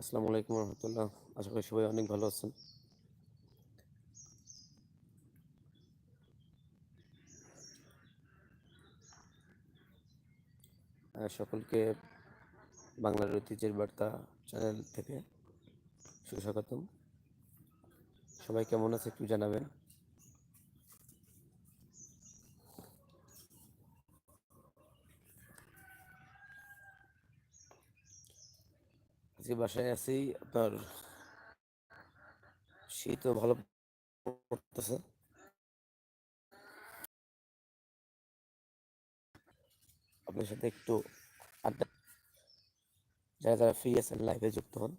আসসালামু আলাইকুম রহমতুল্লাহ। আশা করি সবাই অনেক ভালো আছেন। সকলকে বাংলার ঐতিহ্যের বার্তা চ্যানেল থেকে সুস্বাগতম সবাই কেমন আছে একটু জানাবেন। আজকে বাসায় আছি, আপনার শীতও ভালো পড়তেছে আপনার সাথে একটু আড্ডা যারা যারা ফ্রি আছেন লাইভে যুক্ত হন।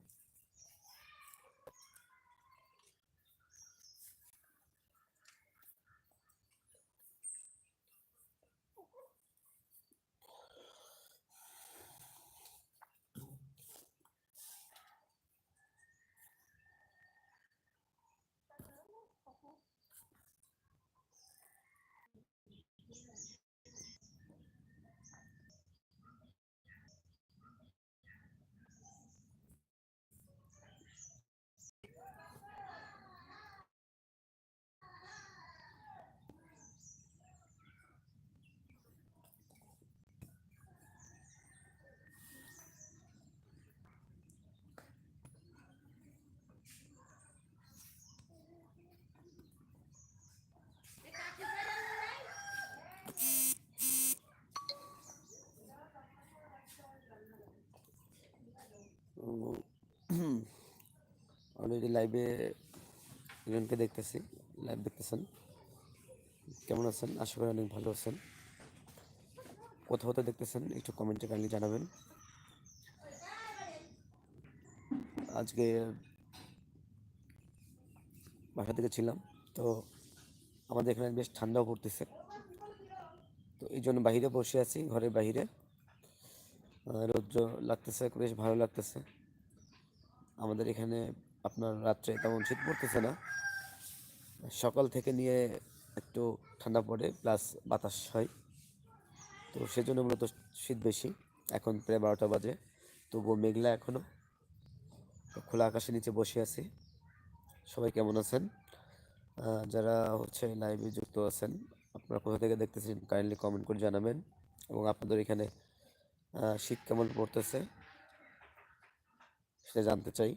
অলরেডি লাইভে একজনকে দেখতেছি লাইভ দেখতেছেন। কেমন আছেন? আশা করি অনেক ভালো আছেন। কোথাও হতে দেখতেছেন, একটু কমেন্টে কাইন্ডলি জানাবেন। আজকে বাসা থেকে ছিলাম, তো আমাদের এখানে বেশ ঠান্ডাও পড়তেছে। তো এই জন্য বাহিরে বসে আছি, ঘরের বাহিরে। রৌদ্র লাগতেছে বেশ ভালো লাগতেছে। আমাদের এখানে আপনার রাত্রে তেমন শীত পড়তেছে না। সকাল থেকে নিয়ে একটু ঠান্ডা পড়ে, প্লাস বাতাস হয়। তো সেজন্য মূলত শীত বেশি। এখন প্রায় বারোটা বাজে, তবুও মেঘলা এখনও। খোলা আকাশের নিচে বসে আছি। সবাই কেমন আছেন? যারা হচ্ছে লাইভে যুক্ত আছেন, আপনারা কোথা থেকে দেখতেছেন কাইন্ডলি কমেন্ট করে জানাবেন। এবং আপনাদের এখানে শীত কেমন পড়তেছে সেটা জানতে চাই।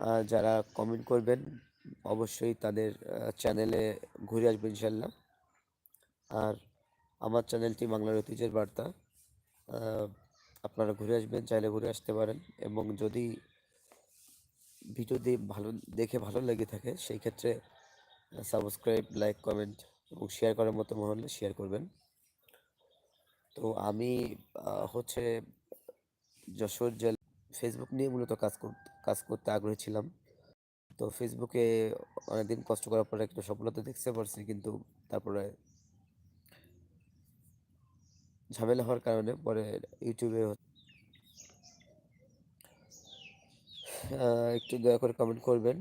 আর যারা কমেন্ট করবেন, অবশ্যই তাদের চ্যানেলে ঘুরে আসবে ইনশাল্লাহ আর আমার চ্যানেলটি বাংলার ঐতিহ্যের বার্তা। আপনারা ঘুরে আসবেন, চাইলে ঘুরে আসতে পারেন এবং যদি ভিডিও দিয়ে ভালো, দেখে ভালো লেগে থাকে, সেই ক্ষেত্রে সাবস্ক্রাইব লাইক কমেন্ট এবং শেয়ার করার মতো মনে হলে শেয়ার করবেন। তো আমি হচ্ছে যশোর জেলা ফেসবুক নিয়ে মূলত কাজ কাজ করতে আগ্রহী ছিলাম। তো ফেসবুকে অনেকদিন কষ্ট করার পরে একটু সফলতা দেখতে পারছি, কিন্তু তারপরে ঝামেলা হওয়ার কারণে পরে ইউটিউবে একটু দয়া করে কমেন্ট করবেন।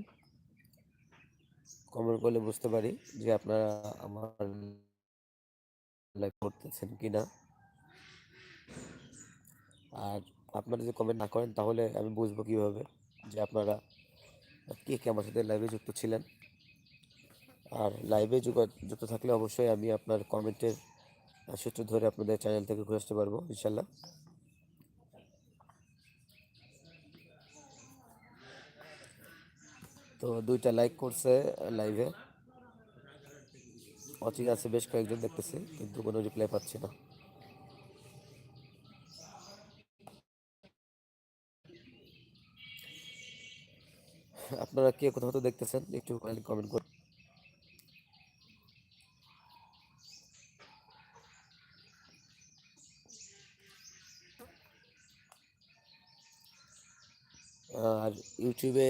কমেন্ট করলে বুঝতে পারি যে আপনারা আমার লাইক করতেছেন কিনা। আর আপনারা যদি কমেন্ট না করেন, তাহলে আমি বুঝব কীভাবে যে আপনারা কে কে আমার সাথে লাইভে যুক্ত ছিলেন। আর লাইভে যুক্ত থাকলে অবশ্যই আমি আপনার কমেন্টের সূত্র ধরে আপনাদের চ্যানেল থেকে ঘুরে আসতে পারব ইনশাল্লাহ তো দুইটা লাইক করছে লাইভে অচিন আছে, বেশ কয়েকজন দেখতেছি, কিন্তু কোনো রিপ্লাই পাচ্ছি না। আপনারা কে কোথাও তো দেখতেছেন, একটু কমেন্ট করুন আর ইউটিউবে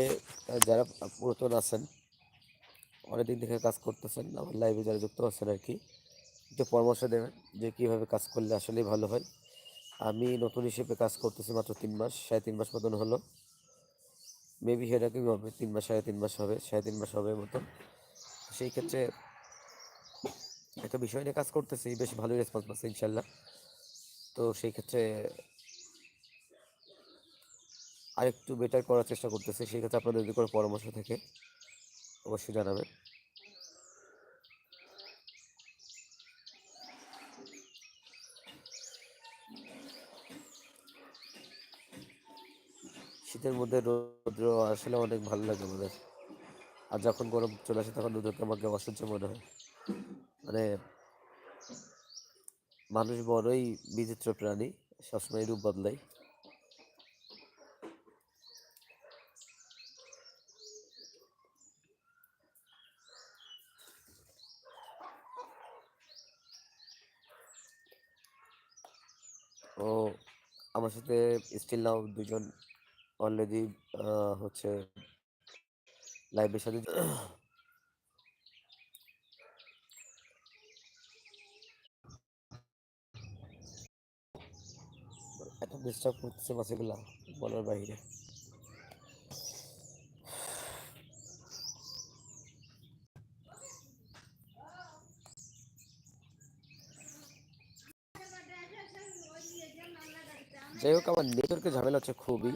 যারা পুরাতন আছেন, অনেকদিন থেকে কাজ করতেছেন, আমার লাইভে যারা যুক্ত আছেন আর কি, একটু পরামর্শ দেবেন যে কীভাবে কাজ করলে আসলেই ভালো হয়। আমি নতুন হিসেবে কাজ করতেছি মাত্র তিন মাস, সাড়ে তিন মাস মতন হলো। মেবি এরকমই হবে তিন মাস, সাড়ে তিন মাস হবে, সাড়ে তিন মাস হবে মতো। সেই ক্ষেত্রে একটা বিষয় নিয়ে কাজ করতেছি, বেশ ভালোই রেসপন্স পাচ্ছে ইনশাল্লাহ। তো সেই ক্ষেত্রে আরেকটু বেটার করার চেষ্টা করতেছি। সেই ক্ষেত্রে আপনাদের যদি কোনো পরামর্শ থাকে, অবশ্যই জানাবেন। শীতের মধ্যে রৌদ্র আসলে অনেক ভালো লাগে আমাদের আর যখন গরম চলে আসে তখন রৌদ্রকে আমাকে অসহ্য মনে হয়। মানে মানুষ বড়ই বিচিত্র প্রাণী, সবসময় রূপ বদলায়। ও আমার সাথে স্টিল নাও দুজন অলরেডি হচ্ছে লাইভের সাথে এত ডিস্টার্ব করতেছে বাসেগুলা বলার বাইরে। যাই হোক, আমার নেটওয়ার্কের ঝামেলা হচ্ছে খুবই।